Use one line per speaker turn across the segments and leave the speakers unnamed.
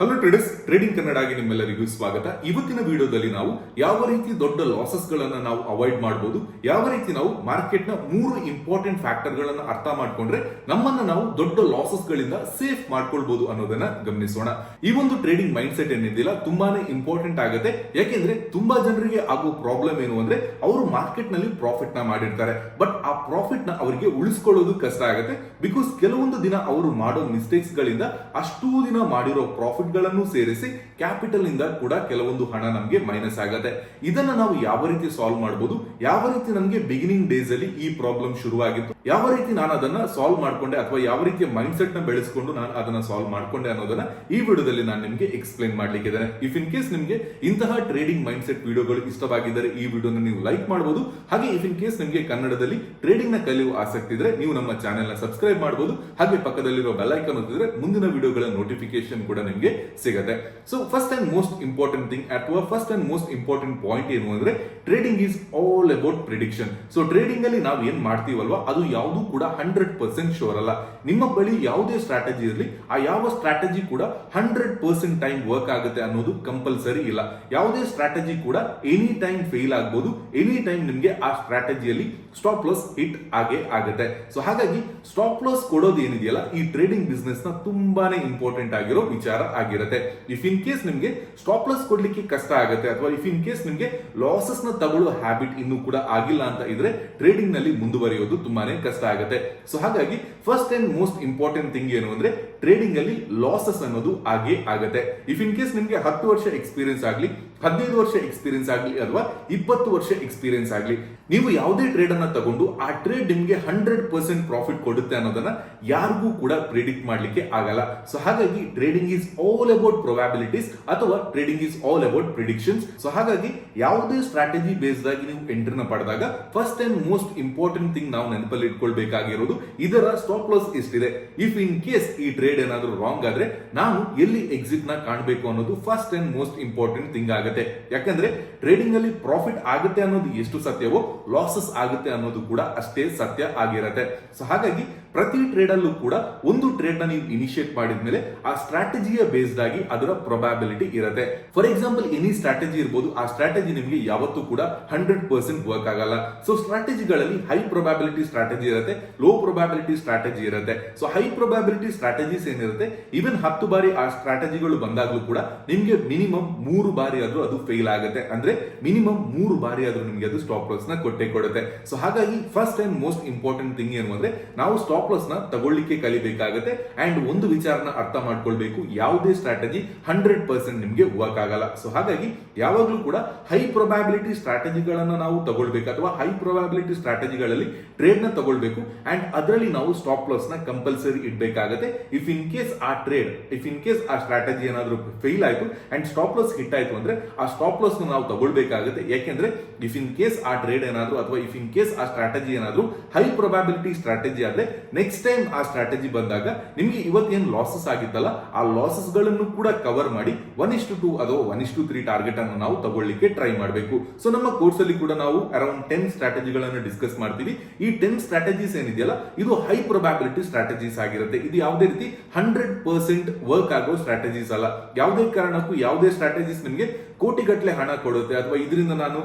Hello traders, trading ಕನ್ನಡಗೆ ನಿಮ್ಮೆಲ್ಲರಿಗೂ ಸ್ವಾಗತ. ಇವತ್ತಿನ ವಿಡಿಯೋದಲ್ಲಿ ನಾವು ಯಾವ ರೀತಿ ದೊಡ್ಡ ಲಾಸಸ್ ಗಳನ್ನ ನಾವು ಅವಾಯ್ಡ್ ಮಾಡಬಹುದು ಯಾವ ರೀತಿ ನಾವು ಮಾರ್ಕೆಟ್ನ ಮೂರು ಇಂಪಾರ್ಟೆಂಟ್ ಫ್ಯಾಕ್ಟರ್ ಗಳನ್ನ ಅರ್ಥ ಮಾಡ್ಕೊಂಡ್ರೆ ನಮ್ಮನ್ನ ನಾವು ದೊಡ್ಡ ಲಾಸಸ್ ಗಳಿಂದ ಸೇಫ್ ಮಾಡ್ಕೊಳ್ಬಹುದು ಅನ್ನೋದನ್ನ ಗಮನಿಸೋಣ. ಈ ಒಂದು ಟ್ರೇಡಿಂಗ್ ಮೈಂಡ್ ಸೆಟ್ ಏನಿದೆಯಲ್ಲ, ತುಂಬಾನೇ ಇಂಪಾರ್ಟೆಂಟ್ ಆಗುತ್ತೆ. ಯಾಕೆಂದ್ರೆ ತುಂಬಾ ಜನರಿಗೆ ಆಗೋ ಪ್ರಾಬ್ಲಮ್ ಏನು ಅಂದ್ರೆ, ಅವರು ಮಾರ್ಕೆಟ್ನಲ್ಲಿ ಪ್ರಾಫಿಟ್ನ ಮಾಡಿರ್ತಾರೆ. ಬಟ್ ಆ ಪ್ರಾಫಿಟ್ನ ಅವರಿಗೆ ಉಳಿಸ್ಕೊಳ್ಳೋದು ಕಷ್ಟ ಆಗುತ್ತೆ. ಬಿಕಾಸ್ ಕೆಲವೊಂದು ದಿನ ಅವರು ಮಾಡೋ ಮಿಸ್ಟೇಕ್ಸ್ ಗಳಿಂದ ಅಷ್ಟೂ ದಿನ ಮಾಡಿರೋ ಪ್ರಾಫಿಟ್ ಗಳನ್ನು ಸೇರಿಸಿ ಕ್ಯಾಪಿಟಲ್ ಇಂದ ಕೂಡ ಕೆಲವೊಂದು ಹಣ ನಮಗೆ ಮೈನಸ್ ಆಗುತ್ತೆ. ಇದನ್ನ ನಾವು ಯಾವ ರೀತಿ ಸಾಲ್ವ್ ಮಾಡಬಹುದು ಯಾವ ರೀತಿ ನಮಗೆ ಬಿಗಿನಿಂಗ್ ಡೇಸ್ ಅಲ್ಲಿ ಈ ಪ್ರಾಬ್ಲಮ್ ಶುರುವಾಗಿತ್ತು ಯಾವ ರೀತಿ ನಾನು ಅದನ್ನ ಸಾಲ್ವ್ ಮಾಡ್ಕೊಂಡೆ ಅಥವಾ ಯಾವ ರೀತಿಯ ಮೈಂಡ್ ಸೆಟ್ನ ಬೆಳೆಸ್ಕೊಂಡು ನಾನು ಅದನ್ನ ಸಾಲ್ವ್ ಮಾಡ್ಕೊಂಡೆ ಅನ್ನೋದನ್ನ ಈ ವಿಡಿಯೋದಲ್ಲಿ ನಾನು ನಿಮಗೆ ಎಕ್ಸ್ಪ್ಲೈನ್ ಮಾಡ್ಲಿಕ್ಕೆ ಇದ್ದೇನೆ. ಇಫ್ ಇನ್ ಕೇಸ್ ನಿಮಗೆ ಇಂತಹ ಟ್ರೇಡಿಂಗ್ ಮೈಂಡ್ ಸೆಟ್ ವಿಡಿಯೋಗಳು ಇಷ್ಟವಾಗಿದ್ದರೆ ಈ ವಿಡಿಯೋನ ನೀವು ಲೈಕ್ ಮಾಡಬಹುದು ಹಾಗೆ ಇಫ್ ಇನ್ ಕೇಸ್ ನಿಮಗೆ ಕನ್ನಡದಲ್ಲಿ ಟ್ರೇಡಿಂಗ್ನ ಕಲಿಯುವ ಆಸಕ್ತಿ ಇದ್ರೆ ನೀವು ನಮ್ಮ ಚಾನೆಲ್ನ ಸಬ್ಸ್ಕ್ರೈಬ್ ಮಾಡಬಹುದು ಹಾಗೆ ಪಕ್ಕದಲ್ಲಿರೋ ಬೆಲ್ ಐಕನ್ ಒತ್ತಿದ್ರೆ ಮುಂದಿನ ವಿಡಿಯೋಗಳ ನೋಟಿಫಿಕೇಶನ್ ಕೂಡ ನಿಮಗೆ ಸಿಗುತ್ತೆ. So first and most important thing ಅಥವಾ first and most important point ಏನು ಅಂದ್ರೆ trading is all about prediction so trading ಅಲ್ಲಿ ನಾವು ಏನ್ ಮಾಡ್ತೀವಲ್ವಾ? ಅದು ಯಾವುದು ಕೂಡ ಹಂಡ್ರೆಡ್ ಪರ್ಸೆಂಟ್ ಶೋರ್ ಅಲ್ಲ. ನಿಮ್ಮ ಬಳಿ ಯಾವುದೇ ಸ್ಟ್ರಾಟಜಿ ಇರಲಿ, ಆ ಯಾವ ಸ್ಟ್ರಾಟಜಿ ಕೂಡ ಹಂಡ್ರೆಡ್ ಪರ್ಸೆಂಟ್ ಟೈಮ್ ವರ್ಕ್ ಆಗುತ್ತೆ ಅನ್ನೋದು ಕಂಪಲ್ಸರಿ ಇಲ್ಲ. ಯಾವುದೇ ಸ್ಟ್ರಾಟಜಿ ಕೂಡ ಎನಿ ಟೈಮ್ ಫೇಲ್ ಆಗ್ಬೋದು ಎನಿ ಟೈಮ್ ನಿಮಗೆ ಆ ಸ್ಟ್ರಾಟಜಿಯಲ್ಲಿ ಸ್ಟಾಪ್ ಲಾಸ್ ಹಿಟ್ ಆಗೇ ಆಗುತ್ತೆ. ಸೊ ಹಾಗಾಗಿ ಸ್ಟಾಪ್ ಲಾಸ್ ಕೊಡೋದು ಏನಿದೆಯಲ್ಲ, ಈ ಟ್ರೇಡಿಂಗ್ ಬಿಸ್ನೆಸ್ನ ತುಂಬಾನೇ ಇಂಪಾರ್ಟೆಂಟ್ ಆಗಿರೋ ವಿಚಾರ ಆಗಿರುತ್ತೆ. ಇಫ್ ಇನ್ ಕೇಸ್ ನಿಮಗೆ ಸ್ಟಾಪ್ ಲಾಸ್ ಕೊಡ್ಲಿಕ್ಕೆ ಕಷ್ಟ ಆಗುತ್ತೆ, ಅಥವಾ ಇಫ್ ಇನ್ ಕೇಸ್ ನಿಮಗೆ ಲಾಸಸ್ನ ತಗೊಳ್ಳೋ ಹ್ಯಾಬಿಟ್ ಇನ್ನೂ ಕೂಡ ಆಗಿಲ್ಲ ಅಂತ ಇದ್ರೆ ಟ್ರೇಡಿಂಗ್ನಲ್ಲಿ ಮುಂದುವರಿಯೋದು ತುಂಬಾನೇ ಕಷ್ಟ ಆಗುತ್ತೆ. ಸೊ ಹಾಗಾಗಿ first and most important thing ಏನು ಅಂದ್ರೆ ಟ್ರೇಡಿಂಗ್ ಅಲ್ಲಿ ಲಾಸಸ್ ಅನ್ನೋದು ಆಗೇ ಆಗುತ್ತೆ. ಇಫ್ ಇನ್ ಕೇಸ್ ನಿಮಗೆ ಹತ್ತು ವರ್ಷ ಎಕ್ಸ್ಪೀರಿಯನ್ಸ್ ಆಗಲಿ, ಹದಿನೈದು ವರ್ಷ ಎಕ್ಸ್ಪೀರಿಯನ್ಸ್ ಆಗಲಿ ಅಥವಾ ಇಪ್ಪತ್ತು ವರ್ಷ ಎಕ್ಸ್ಪೀರಿಯನ್ಸ್ ಆಗಲಿ, ನೀವು ಯಾವುದೇ ಟ್ರೇಡ್ ಅನ್ನ ತಗೊಂಡು ಆ ಟ್ರೇಡ್ ನಿಮಗೆ ಹಂಡ್ರೆಡ್ ಪರ್ಸೆಂಟ್ ಪ್ರಾಫಿಟ್ ಕೊಡುತ್ತೆ ಅನ್ನೋದನ್ನ ಯಾರಿಗೂ ಕೂಡ ಪ್ರಿಡಿಕ್ಟ್ ಮಾಡ್ಲಿಕ್ಕೆ ಆಗಲ್ಲ. ಸೊ ಹಾಗಾಗಿ trading is all about probabilities ಅಥವಾ trading is all about predictions so ಹಾಗಾಗಿ ಯಾವುದೇ ಸ್ಟ್ರಾಟಜಿ ಬೇಸ್ಡ್ ಆಗಿ ನೀವು ಎಂಟ್ರಿನ ಪಡೆದಾಗ first and most important thing ನಾವು ನೆನಪಲ್ಲಿ ಇಟ್ಕೊಳ್ಬೇಕಾಗಿರೋದು ಇದರ ಸ್ಟಾಪ್ ಲಾಸ್ ಎಷ್ಟಿದೆ. ಇಫ್ ಇನ್ ಕೇಸ್ ಈ ಟ್ರೇಡ್ ಏನಾದರೂ ರಾಂಗ್ ಆದ್ರೆ ನಾನು ಎಲ್ಲಿ ಎಕ್ಸಿಟ್ನ ಕಾಣಬೇಕು ಅನ್ನೋದು first and most important thing ಆಗುತ್ತೆ. ಯಾಕಂದ್ರೆ ಟ್ರೇಡಿಂಗ್ ಅಲ್ಲಿ ಪ್ರಾಫಿಟ್ ಆಗುತ್ತೆ ಅನ್ನೋದು ಎಷ್ಟು ಸತ್ಯವೋ ಲಾಸಸ್ ಆಗುತ್ತೆ ಅನ್ನೋದು ಕೂಡ ಅಷ್ಟೇ ಸತ್ಯ ಆಗಿರುತ್ತೆ. ಸೊ ಹಾಗಾಗಿ ಪ್ರತಿ ಟ್ರೇಡ್ ಅಲ್ಲೂ ಕೂಡ ಒಂದು ಟ್ರೇಡ್ನ ನೀವು ಇನಿಷಿಯೇಟ್ ಮಾಡಿದ್ಮೇಲೆ ಆ ಸ್ಟ್ರಾಟಜಿಯ ಬೇಸ್ಡ್ ಆಗಿ ಅದರ ಪ್ರೊಬ್ಯಾಬಿಲಿಟಿ ಇರುತ್ತೆ. ಫಾರ್ ಎಕ್ಸಾಂಪಲ್ ಎನಿ ಸ್ಟ್ರಾಟಜಿ ಇರ್ಬೋದು, ಆ ಸ್ಟ್ರಾಟಜಿ ನಿಮಗೆ ಯಾವತ್ತೂ ಕೂಡ ಹಂಡ್ರೆಡ್ ಪರ್ಸೆಂಟ್ ವರ್ಕ್ ಆಗಲ್ಲ. ಸೊ ಸ್ಟ್ರಾಟಜಿಗಳಲ್ಲಿ ಹೈ ಪ್ರೊಬ್ಯಾಬಿಲಿಟಿ ಸ್ಟ್ರಾಟಜಿ ಇರುತ್ತೆ ಲೋ ಪ್ರೊಬ್ಯಾಬಿಲಿಟಿ ಸ್ಟ್ರಾಟಜಿ ಇರುತ್ತೆ. ಸೊ ಹೈ ಪ್ರೊಬ್ಯಾಬಿಲಿಟಿ ಸ್ಟ್ರಾಟಜೀಸ್ ಏನಿರುತ್ತೆ ಈವನ್ ಹತ್ತು ಬಾರಿ ಆ ಸ್ಟ್ರಾಟಜಿಗಳು ಬಂದಾಗ್ಲೂ ಕೂಡ ನಿಮಗೆ ಮಿನಿಮಮ್ ಮೂರು ಬಾರಿ ಆದರೂ ಅದು ಫೇಲ್ ಆಗುತ್ತೆ. ಅಂದ್ರೆ ಮಿನಿಮಮ್ ಮೂರು ಬಾರಿ ಆದ್ರೂ ನಿಮಗೆ ಅದು ಸ್ಟಾಪ್ ಲಾಸ್ನ ಕೊಟ್ಟೆ ಕೊಡುತ್ತೆ. ಸೊ ಹಾಗಾಗಿ first and most important thing ಏನು ಅಂದ್ರೆ, ನಾವು ಸ್ಟಾಪ್ ಲಾಸ್ನ ತಗೊಳ್ಳಿಕ್ಕೆ ಕಲಿಬೇಕಾಗುತ್ತೆ. ಅಂಡ್ ಒಂದು ವಿಚಾರನ ಅರ್ಥ ಮಾಡ್ಕೊಳ್ಬೇಕು. ಯಾವುದೇ ಸ್ಟ್ರಾಟಜಿ ಹಂಡ್ರೆಡ್ ಪರ್ಸೆಂಟ್ ನಿಮ್ಗೆ ವರ್ಕ್ ಆಗಲ್ಲ ಸೊ ಹಾಗಾಗಿ ಯಾವಾಗಲೂ ಕೂಡ ಹೈ ಪ್ರೊಬ್ಯಾಬಿಲಿಟಿ ಸ್ಟ್ರಾಟಜಿಗಳನ್ನ ನಾವು ತಗೊಳ್ಬೇಕು ಅಥವಾ ಹೈ ಪ್ರೊಬ್ಯಾಬಿಲಿಟಿ ಸ್ಟ್ರಾಟಜಿಗಳಲ್ಲಿ ಟ್ರೇಡ್ನ ತಗೊಳ್ಬೇಕು. ಅಂಡ್ ಅದರಲ್ಲಿ ನಾವು ಸ್ಟಾಪ್ ಲಾಸ್ನ ಕಂಪಲ್ಸರಿ ಇಡಬೇಕಾಗುತ್ತೆ. ಇಫ್ ಇನ್ ಕೇಸ್ ಆ ಟ್ರೇಡ್ ಇಫ್ ಇನ್ ಕೇಸ್ ಆ ಸ್ಟ್ರಾಟಜಿ ಏನಾದರೂ ಫೇಲ್ ಆಯ್ತು ಅಂಡ್ ಸ್ಟಾಪ್ ಲಾಸ್ ಹಿಟ್ ಆಯ್ತು ಅಂದ್ರೆ ಆ ಸ್ಟಾಪ್ ಲಾಸ್ ನಾವು ತಗೊಳ್ಬೇಕಾಗುತ್ತೆ. ಯಾಕೆಂದ್ರೆ ಇಫ್ ಇನ್ ಕೇಸ್ ಆ ಟ್ರೇಡ್ ಏನಾದರೂ ಅಥವಾ ಇಫ್ ಇನ್ ಕೇಸ್ ಆ ಸ್ಟ್ರಾಟಜಿ ಏನಾದರೂ ಹೈ ಪ್ರೊಬ್ಯಾಬಿಲಿಟಿ ಸ್ಟ್ರಾಟಜಿ ಆದ್ರೆ ನೆಕ್ಸ್ಟ್ ಟೈಮ್ ಆ ಸ್ಟ್ರಾಟಜಿ ಬಂದಾಗ ನಿಮಗೆ ಇವತ್ತೇನು ಲಾಸಸ್ ಆಗಿತ್ತಲ್ಲ, ಆ ಲಾಸಸ್ಗಳನ್ನು ಕೂಡ ಕವರ್ ಮಾಡಿ ಒನ್ ಇಷ್ಟು ಟು ಅಥವಾ ಒನ್ ಇಷ್ಟು ತ್ರೀ ಟಾರ್ಗೆಟ್ ಅನ್ನು ನಾವು ತಗೊಳ್ಳಿಕ್ಕೆ ಟ್ರೈ ಮಾಡಬೇಕು. ಸೊ ನಮ್ಮ ಕೋರ್ಸ್ ಅಲ್ಲಿ ಕೂಡ ನಾವು ಅರೌಂಡ್ ಟೆನ್ ಸ್ಟ್ರಾಟಜಿಗಳನ್ನು ಡಿಸ್ಕಸ್ ಮಾಡ್ತೀವಿ. ಈ ಟೆನ್ ಸ್ಟ್ರಾಟಜೀಸ್ ಏನಿದೆಯಲ್ಲ, ಇದು ಹೈ ಪ್ರೊಬ್ಯಾಬಿಲಿಟಿ ಸ್ಟ್ರಾಟಜೀಸ್ ಆಗಿರುತ್ತೆ. ಇದು ಯಾವುದೇ ರೀತಿ ಹಂಡ್ರೆಡ್ ಪರ್ಸೆಂಟ್ ವರ್ಕ್ ಆಗೋ ಸ್ಟ್ರಾಟಜೀಸ್ ಅಲ್ಲ. ಯಾವುದೇ ಕಾರಣಕ್ಕೂ ಯಾವುದೇ ಸ್ಟ್ರಾಟಜೀಸ್ ನಿಮಗೆ ಕೋಟಿಗಟ್ಟಲೆ ಹಣ ಕೊಡುತ್ತೆ ಅಥವಾ ಇದರಿಂದ ನಾನು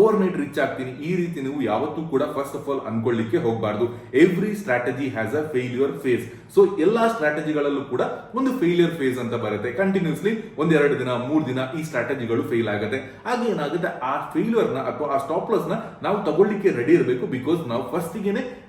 ಓವರ್ ನೈಟ್ ರಿಚ್ ಆಗ್ತೀನಿ. ಈ ರೀತಿ ನೀವು ಯಾವತ್ತೂ ಕೂಡ ಫಸ್ಟ್ ಆಫ್ ಆಲ್ ಅನ್ಕೊಳ್ಳಿಕ್ಕೆ ಹೋಗಬಾರ್ದು. Every strategy has a failure phase so ಎಲ್ಲಾ ಸ್ಟ್ರಾಟಜಿಗಳಲ್ಲೂ ಕೂಡ ಒಂದು ಫೇಲ್ಯೂರ್ ಫೇಸ್ ಅಂತ ಬರುತ್ತೆ. ಕಂಟಿನ್ಯೂಸ್ಲಿ ಒಂದೆರಡು ದಿನ, ಮೂರು ದಿನ ಈ ಸ್ಟ್ರಾಟಜಿಗಳು ಫೇಲ್ ಆಗುತ್ತೆ. ಆಗ ಏನಾಗುತ್ತೆ? ಆ ಫೇಲ್ಯೂರ್ನ ಅಥವಾ ಆ ಸ್ಟಾಪ್ ಲಾಸ್ನ ನಾವು ತಗೊಳ್ಳಿಕ್ಕೆ ರೆಡಿ ಇರಬೇಕು ಬಿಕಾಸ್ ನಾವು ಫಸ್ಟ್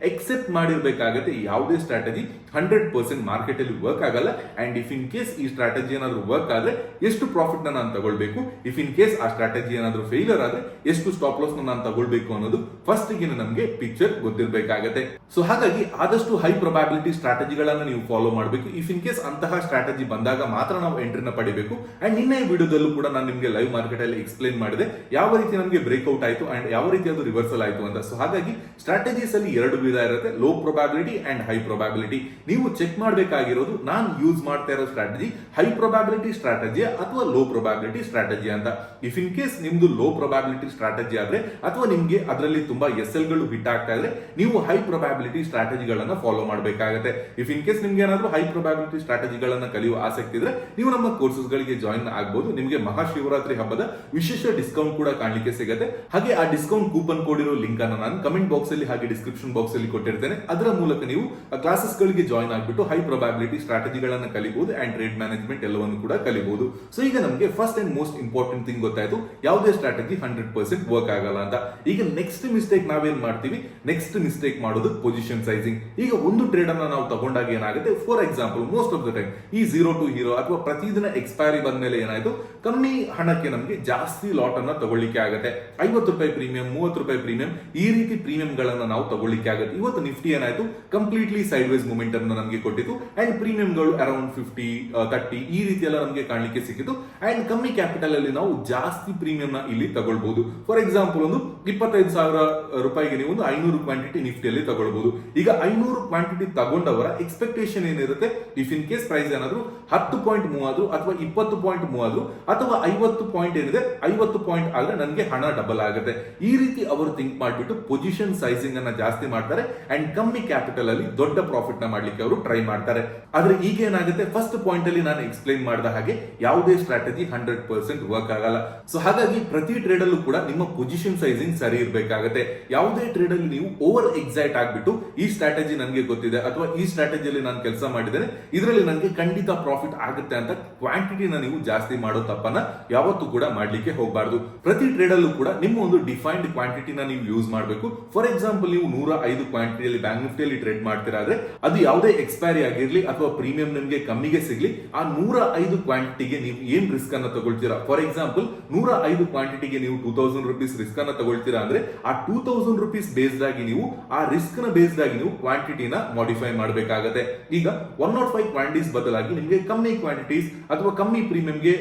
ಎಕ್ಸೆಪ್ಟ್ ಮಾಡಿರ್ಬೇಕಾಗತ್ತೆ ಯಾವುದೇ ಸ್ಟ್ರಾಟಜಿ ಹಂಡ್ರೆಡ್ ಪರ್ಸೆಂಟ್ ಮಾರ್ಕೆಟ್ ಅಲ್ಲಿ ವರ್ಕ್ ಆಗಲ್ಲ. ಅಂಡ್ ಇಫ್ ಇನ್ ಕೇಸ್ ಈ ಸ್ಟ್ರಾಟಜಿ ಏನಾದ್ರೂ ವರ್ಕ್ ಆದ್ರೆ ಎಷ್ಟು ಪ್ರಾಫಿಟ್ನ ನಾನು ತಗೊಳ್ಬೇಕು? ಇಫ್ ಇನ್ ಕೇಸ್ ಆ ಸ್ಟ್ರಾಟಜಿ ಏನಾದ್ರೂ ಫೇಲ್ಯೂರ್ ಆದ್ರೆ ಎಷ್ಟು ಸ್ಟಾಪ್ ಲಾಸ್ ನಾನು ತಗೊಳ್ಬೇಕು ಅನ್ನೋದು ಫಸ್ಟ್ ನಮಗೆ ಪಿಕ್ಚರ್ ಗೊತ್ತಿರಬೇಕಾಗತ್ತೆ. ಸೊ ಹಾಗಾಗಿ ಆದಷ್ಟು ಹೈ ಪ್ರೊಬ್ಯಾಬಿಲಿಟಿ ಸ್ಟ್ರಾಟಜಿಗಳನ್ನ ನೀವು ಫಾಲೋ ಮಾಡಬೇಕು. ಇಫ್ ಇನ್ ಕೇಸ್ ಅಂತಹ ಸ್ಟ್ರಾಟಜಿ ಬಂದಾಗ ಮಾತ್ರ ನಾವು ಎಂಟ್ರಿನ ಪಡಿಬೇಕು. ಅಂಡ್ ನಿನ್ನೆ ವಿಡಿಯೋದಲ್ಲೂ ಕೂಡ ನಾನು ನಿಮಗೆ ಲೈವ್ ಮಾರ್ಕೆಟ್ ಅಲ್ಲಿ ಎಕ್ಸ್ಪ್ಲೈನ್ ಮಾಡಿದೆ. ಯಾವ ರೀತಿ ನಮಗೆ ಬ್ರೇಕ್ಔಟ್ ಆಯ್ತು ಅಂಡ್ ಯಾವ ರೀತಿ ಅದು ರಿವರ್ಸಲ್ ಆಯ್ತು ಅಂತ. ಸೊ ಹಾಗಾಗಿ ಸ್ಟ್ರಾಟಜೀಸ್ ಅಲ್ಲಿ ಎರಡು ವಿಧ ಇರುತ್ತೆ. Low probability and high probability ನೀವು ಚೆಕ್ ಮಾಡಬೇಕಾಗಿರೋದು ನಾನು ಯೂಸ್ ಮಾಡ್ತಾ ಇರೋ ಸ್ಟ್ರಾಟಜಿ ಹೈ ಪ್ರೊಬ್ಯಾಬಿಲಿಟಿ ಸ್ಟ್ರಾಟಜಿ ಅಥವಾ ಲೋ ಪ್ರೊಬ್ಯಾಬಿಲಿಟಿ ಸ್ಟ್ರಾಟಜಿ ಅಂತ. ಇಫ್ ಇನ್ ಕೇಸ್ ನಿಮ್ದು ಲೋ ಪ್ರೊಬ್ಯಾಬಿಲಿಟಿ ಸ್ಟ್ರಾಟಜಿ ಆದ್ರೆ ಅಥವಾ ನಿಮ್ಗೆ ಅದರಲ್ಲಿ ತುಂಬಾ ಎಸ್ ಎಲ್ಗಳು ಹಿಟ್ ಆಗ್ತಾ ಇದ್ರೆ, ನೀವು ಹೈ ಪ್ರೊಬ್ಯಾಬಿಲಿಟಿ ಸ್ಟ್ರಾಟಜಿಗಳನ್ನ ಫಾಲೋ ಮಾಡಬೇಕಾಗುತ್ತೆ. ಇಫ್ ಇನ್ ಕೇಸ್ ನಿಮ್ಗೆ ಏನಾದ್ರು ಹೈ ಪ್ರೊಬ್ಯಾಬಿಲಿಟಿ ಸ್ಟ್ರಾಟಜಿಗಳನ್ನ ಕಲಿಯುವ ಆಸಕ್ತಿ ಇದ್ರೆ, ನೀವು ನಮ್ಮ ಕೋರ್ಸಸ್ ಗಳಿಗೆ ಜಾಯಿನ್ ಆಗಬಹುದು ನಿಮಗೆ ಮಹಾಶಿವರಾತ್ರಿ ಹಬ್ಬದ ವಿಶೇಷ ಡಿಸ್ಕೌಂಟ್ ಕೂಡ ಕಾಣಲಿಕ್ಕೆ ಸಿಗುತ್ತೆ. ಹಾಗೆ ಆ ಡಿಸ್ಕೌಂಟ್ ಕೂಪನ್ ಕೋಡ್ ಇರೋ ಲಿಂಕ್ ಅನ್ನು ನಾನು ಕಮೆಂಟ್ ಬಾಕ್ಸ್ ಅಲ್ಲಿ ಹಾಗೆ ಡಿಸ್ಕ್ರಿಪ್ಷನ್ ಬಾಕ್ಸ್ ಅಲ್ಲಿ ಕೊಟ್ಟಿರ್ತೇನೆ. ಅದರ ಮೂಲಕ ನೀವು ಕ್ಲಾಸಸ್ ಗಳಿಗೆ ಜಾಯಿನ್ ಆಗಿಬಿಟ್ಟು ಹೈ ಪ್ರೊಬ್ಯಾಬಿಲಿಟಿ ಸ್ಟ್ರಾಟಜಿಗಳನ್ನು ಕಲಿಬಹುದು ಅಂಡ್ ಟ್ರೇಡ್ ಮ್ಯಾನೇಜ್ಮೆಂಟ್ ಎಲ್ಲವನ್ನು ಕೂಡ ಕಲಿಬಹುದು ಸೊ ಈಗ ನಮಗೆ first and most important thing ಗೊತ್ತಾಯ್ತು ಯಾವುದೇ ಸ್ಟ್ರಾಟಜಿ ಹಂಡ್ರೆಡ್ ಪರ್ಸೆಂಟ್ ವರ್ಕ್ ಆಗಲ್ಲ ಅಂತ. ಈಗ ನೆಕ್ಸ್ಟ್ ಮಿಸ್ಟೇಕ್ ನಾವೇನ್ ಮಾಡ್ತೀವಿ? ನೆಕ್ಸ್ಟ್ ಮಿಸ್ಟೇಕ್ ಮಾಡೋದು ಪೊಸಿಷನ್ ಸೈಜಿಂಗ್ ಈಗ ಒಂದು ಟ್ರೇಡ್ ಅನ್ನ ನಾವು ತಗೊಂಡಾಗ ಏನಾಗುತ್ತೆ? For example most of the time ಈ ಜೀರೋ ಟು ಹೀರೋ ಅಥವಾ ಪ್ರತಿದಿನ ಎಕ್ಸ್ಪೈರಿ ಬಂದ ಮೇಲೆ ಏನಾಯ್ತು? ಕಮ್ಮಿ ಹಣಕ್ಕೆ ನಮಗೆ ಜಾಸ್ತಿ ಲಾಟ್ ಅನ್ನ ತಗೊಳ್ಳಿಕ್ಕೆ ಆಗುತ್ತೆ. ಐವತ್ತು ರೂಪಾಯಿ ಪ್ರೀಮಿಯಂ ಮೂವತ್ತು ರೂಪಾಯಿ ಪ್ರೀಮಿಯಂ ಈ ರೀತಿ ಪ್ರೀಮಿಯಂ ಗಳನ್ನ ನಾವು ತಗೊಳ್ಳಿಕ್ಕೆ ಆಗುತ್ತೆ. ಇವತ್ತು ನಿಫ್ಟಿ ಏನಾಯ್ತು? ಕಂಪ್ಲೀಟ್ಲಿ ಸೈಡ್ ವೈಸ್ ಮೂಮೆಂಟ್ ಅನ್ನು ನಮಗೆ ಕೊಟ್ಟಿತ್ತು. ಅಂಡ್ ಪ್ರೀಮಿಯಂಗಳು ಅರೌಂಡ್ ಫಿಫ್ಟಿ ತರ್ಟಿ ಈ ರೀತಿ ಎಲ್ಲ ನಮಗೆ ಕಾಣಲಿಕ್ಕೆ ಸಿಕ್ಕಿತ್ತು. ಅಂಡ್ ಕಮ್ಮಿ ಕ್ಯಾಪಿಟಲ್ ಅಲ್ಲಿ ನಾವು ಜಾಸ್ತಿ ಪ್ರೀಮಿಯಂ ನ ಇಲ್ಲಿ ತಗೊಳ್ಬಹುದು ಫಾರ್ ಎಕ್ಸಾಂಪಲ್ ಒಂದು ಇಪ್ಪತ್ತೈದು ಸಾವಿರ ರೂಪಾಯಿಗೆ ನೀವು ಒಂದು ಐನೂರು ಕ್ವಾಂಟಿಟಿ ನಿಫ್ಟಿಯಲ್ಲಿ ತಗೊಳ್ಬಹುದು ಈಗ ಐನೂರು ಕ್ವಾಂಟಿಟಿ ತಗೊಂಡವರ ಎಕ್ಸ್ಪೆಕ್ಟೇಷನ್ ಏನಿರುತ್ತೆ? ಇಫ್ ಇನ್ ಕೇಸ್ ಪ್ರೈಸ್ ಏನಾದ್ರು ಹತ್ತು ಪಾಯಿಂಟ್ ಮೂವಾದ್ರು ಅಥವಾ ಇಪ್ಪತ್ತು ಪಾಯಿಂಟ್ ಮೂವಾದ್ರು ಅಥವಾ ಐವತ್ತು ಪಾಯಿಂಟ್ ಏನಿದೆ? ಐವತ್ತು ಪಾಯಿಂಟ್ ಆದ್ರೆ ನನಗೆ ಹಣ ಡಬಲ್ ಆಗುತ್ತೆ. ಈ ರೀತಿ ಅವರು ಥಿಂಕ್ ಮಾಡಿಬಿಟ್ಟು ಪೊಸಿಷನ್ ಸೈಜಿಂಗ್ ಅನ್ನ ಜಾಸ್ತಿ ಮಾಡ್ತಾರೆ. ಅಂಡ್ ಕಮ್ಮಿ ಕ್ಯಾಪಿಟಲ್ ಅಲ್ಲಿ ದೊಡ್ಡ ಪ್ರಾಫಿಟ್ನ ಮಾಡ್ಲಿಕ್ಕೆ ಅವರು ಟ್ರೈ ಮಾಡ್ತಾರೆ. ಆದ್ರೆ ಈಗ ಏನಾಗುತ್ತೆ? ಫಸ್ಟ್ ಪಾಯಿಂಟ್ ಅಲ್ಲಿ ನಾನು ಎಕ್ಸ್ಪ್ಲೈನ್ ಮಾಡಿದ ಹಾಗೆ ಯಾವುದೇ ಸ್ಟ್ರಾಟಜಿ ಹಂಡ್ರೆಡ್ ಪರ್ಸೆಂಟ್ ವರ್ಕ್ ಆಗಲ್ಲ. ಸೊ ಹಾಗಾಗಿ ಪ್ರತಿ ಟ್ರೇಡ್ ಅಲ್ಲೂ ಕೂಡ ನಿಮ್ಮ ಪೊಸಿಷನ್ ಸೈಜಿಂಗ್ ಸರಿ ಇರಬೇಕಾಗುತ್ತೆ. ಯಾವುದೇ ಟ್ರೇಡ್ ಅಲ್ಲಿ ನೀವು ಓವರ್ ಎಕ್ಸೈಟ್ ಆಗ್ಬಿಟ್ಟು ಈ ಸ್ಟ್ರಾಟಜಿ ನನಗೆ ಗೊತ್ತಿದೆ ಅಥವಾ ಈ ಸ್ಟ್ರಾಟಜಿಯಲ್ಲಿ ನಾನು ಕೆಲಸ ಮಾಡಿದರೆ ಇದರಲ್ಲಿ ನನಗೆ ಖಂಡಿತ ಪ್ರಾಫಿಟ್ ಆಗುತ್ತೆ ಅಂತ ಕ್ವಾಂಟಿಟಿನ ನೀವು ಜಾಸ್ತಿ ಮಾಡೋ ತಪ್ಪನ್ನ ಯಾವತ್ತೂ ಕೂಡ ಮಾಡ್ಲಿಕ್ಕೆ ಹೋಗಬಾರ್ದು. ಪ್ರತಿ ಟ್ರೇಡ್ ಅಲ್ಲೂ ಕೂಡ ನಿಮ್ಮ ಒಂದು ಡಿಫೈನ್ಡ್ ಕ್ವಾಂಟಿಟಿನ ನೀವು ಯೂಸ್ ಮಾಡಬೇಕು. ಫಾರ್ ಎಕ್ಸಾಂಪಲ್ ನೀವು ನೂರ ಐದು ಕ್ವಾಂಟಿಟಿಯಲ್ಲಿ ಬ್ಯಾಂಕ್ ನಿಫ್ಟಿಯಲ್ಲಿ ಟ್ರೇಡ್ ಮಾಡ್ತೀರಾ ಆದ್ರೆ ಅದು ಯಾವುದೇ ಎಕ್ಸ್ಪೈರಿ ಆಗಿರಲಿ ಅಥವಾ ಪ್ರೀಮಿಯಂ ನಿಮಗೆ ಕಮ್ಮಿಗೆ ಸಿಗ್ಲಿ, ಆ ನೂರ ಐದು ಕ್ವಾಂಟಿಟಿಗೆ ನೀವು ಏನ್ ರಿಸ್ಕ್ ಅನ್ನ ತಗೊಳ್ತೀರಾ? ಫಾರ್ ಎಕ್ಸಾಂಪಲ್ ನೂರ ಐದು ಕ್ವಾಂಟಿಟಿಗೆ ನೀವು ಟೂ ತೌಸಂಡ್ ರುಪೀಸ್ ರಿಸ್ಕ್ ಅನ್ನ ತಗೊಳ್ತೀರಾ ಅಂದ್ರೆ, ಆ ಟೂ ತೌಸಂಡ್ ರುಪೀಸ್ ಬೇಸ್ಡ್ ಆಗಿ ನೀವು, ಆ ರಿಸ್ಕ್ನ ಬೇಸ್ಡ್ ಆಗಿ ನೀವು ಕ್ವಾಂಟಿಟಿನ ಮಾಡಿಫೈ ಮಾಡಬೇಕಾಗತ್ತೆ. ಈಗ ಒನ್ ನಾಟ್ ಫೈವ್ ಕ್ವಾಂಟಿಟೀಸ್ ಬದಲಾಗಿ ನಿಮಗೆ ಕಮ್ಮಿ ಕ್ವಾಂಟಿಟೀಸ್ ಅಥವಾ ಕಮ್ಮಿ ಪ್ರೀಮಿಯಂಗೆ